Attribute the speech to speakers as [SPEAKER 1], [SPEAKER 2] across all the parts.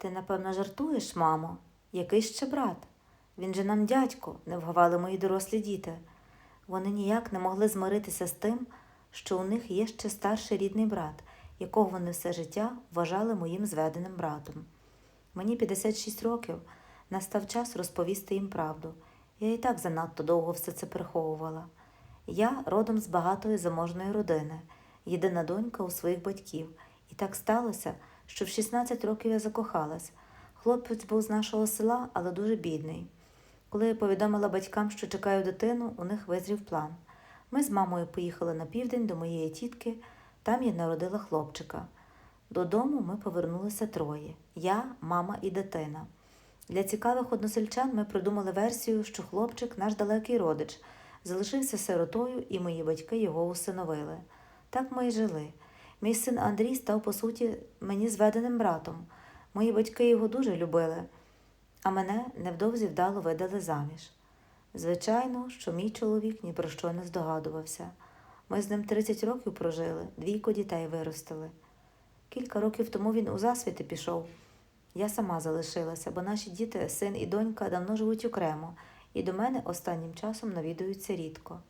[SPEAKER 1] Ти, напевно, жартуєш, мамо? Який ще брат? Він же нам дядько, не вгавали мої дорослі діти. Вони ніяк не могли змиритися з тим, що у них є ще старший рідний брат, якого вони все життя вважали моїм зведеним братом. Мені 56 років, настав час розповісти їм правду. Я і так занадто довго все це приховувала. Я родом з багатої заможної родини, єдина донька у своїх батьків, і так сталося, що в 16 років я закохалась. Хлопець був з нашого села, але дуже бідний. Коли я повідомила батькам, що чекаю дитину, у них визрів план. Ми з мамою поїхали на південь до моєї тітки, там я народила хлопчика. Додому ми повернулися троє я, мама і дитина. Для цікавих односельчан ми придумали версію, що хлопчик, наш далекий родич, залишився сиротою, і мої батьки його усиновили. Так ми й жили. Мій син Андрій став, по суті, мені зведеним братом. Мої батьки його дуже любили, а мене невдовзі вдало видали заміж. Звичайно, що мій чоловік ні про що не здогадувався. Ми з ним 30 років прожили, двійко дітей виростили. Кілька років тому він у засвіти пішов. Я сама залишилася, бо наші діти, син і донька, давно живуть окремо, і до мене останнім часом навідуються рідко.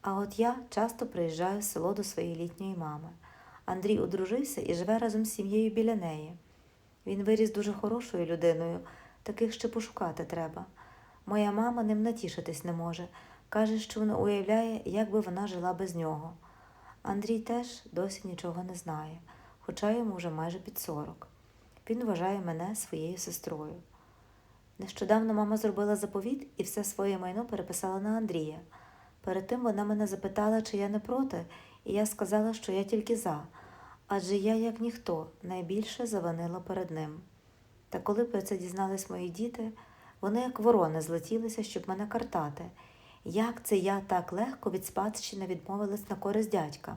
[SPEAKER 1] А от я часто приїжджаю в село до своєї літньої мами. Андрій одружився і живе разом з сім'єю біля неї. Він виріс дуже хорошою людиною, таких ще пошукати треба. Моя мама ним натішитись не може. Каже, що вона уявляє, як би вона жила без нього. Андрій теж досі нічого не знає, хоча йому вже майже під сорок. Він вважає мене своєю сестрою. Нещодавно мама зробила заповіт і все своє майно переписала на Андрія. Перед тим вона мене запитала, чи я не проти, і я сказала, що я тільки за, адже я, як ніхто, найбільше завинила перед ним. Та коли про це дізнались мої діти, вони, як ворони, злетілися, щоб мене картати. Як це я так легко від спадщини відмовилась на користь дядька?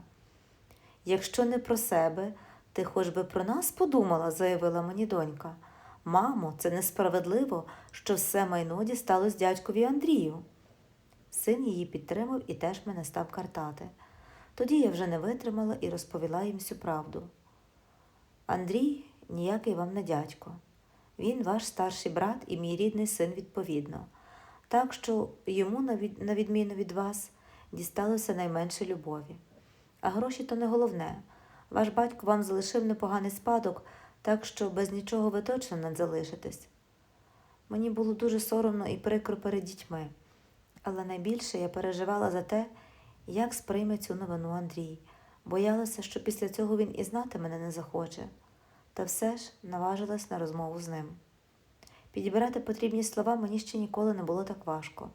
[SPEAKER 1] Якщо не про себе, ти хоч би про нас подумала, заявила мені донька. Мамо, це несправедливо, що все майно дісталось дядькові Андрію. Син її підтримав і теж мене став картати. Тоді я вже не витримала і розповіла їм всю правду. Андрій ніякий вам не дядько. Він ваш старший брат і мій рідний син відповідно. Так що йому, на відміну від вас, дісталося найменше любові. А гроші то не головне. Ваш батько вам залишив непоганий спадок, так що без нічого ви точно не залишитесь. Мені було дуже соромно і прикро перед дітьми, але найбільше я переживала за те, як сприйме цю новину Андрій. Боялася, що після цього він і знати мене не захоче, та все ж наважилась на розмову з ним. Підібрати потрібні слова мені ще ніколи не було так важко.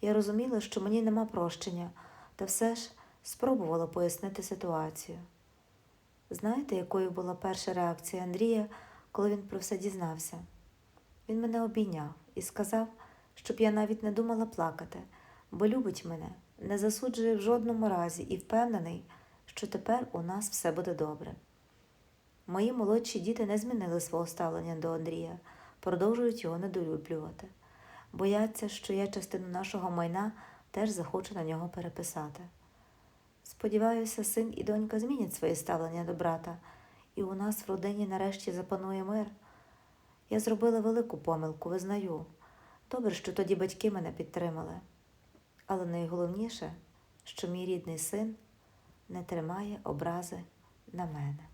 [SPEAKER 1] Я розуміла, що мені нема прощення, та все ж спробувала пояснити ситуацію. Знаєте, якою була перша реакція Андрія, коли він про все дізнався? Він мене обійняв і сказав, щоб я навіть не думала плакати, бо любить мене, не засуджує в жодному разі і впевнений, що тепер у нас все буде добре. Мої молодші діти не змінили свого ставлення до Андрія, продовжують його недолюблювати. Бояться, що я частину нашого майна теж захочу на нього переписати. Сподіваюся, син і донька змінять своє ставлення до брата, і у нас в родині нарешті запанує мир. Я зробила велику помилку, визнаю. Добре, що тоді батьки мене підтримали. Але найголовніше, що мій рідний син не тримає образи на мене.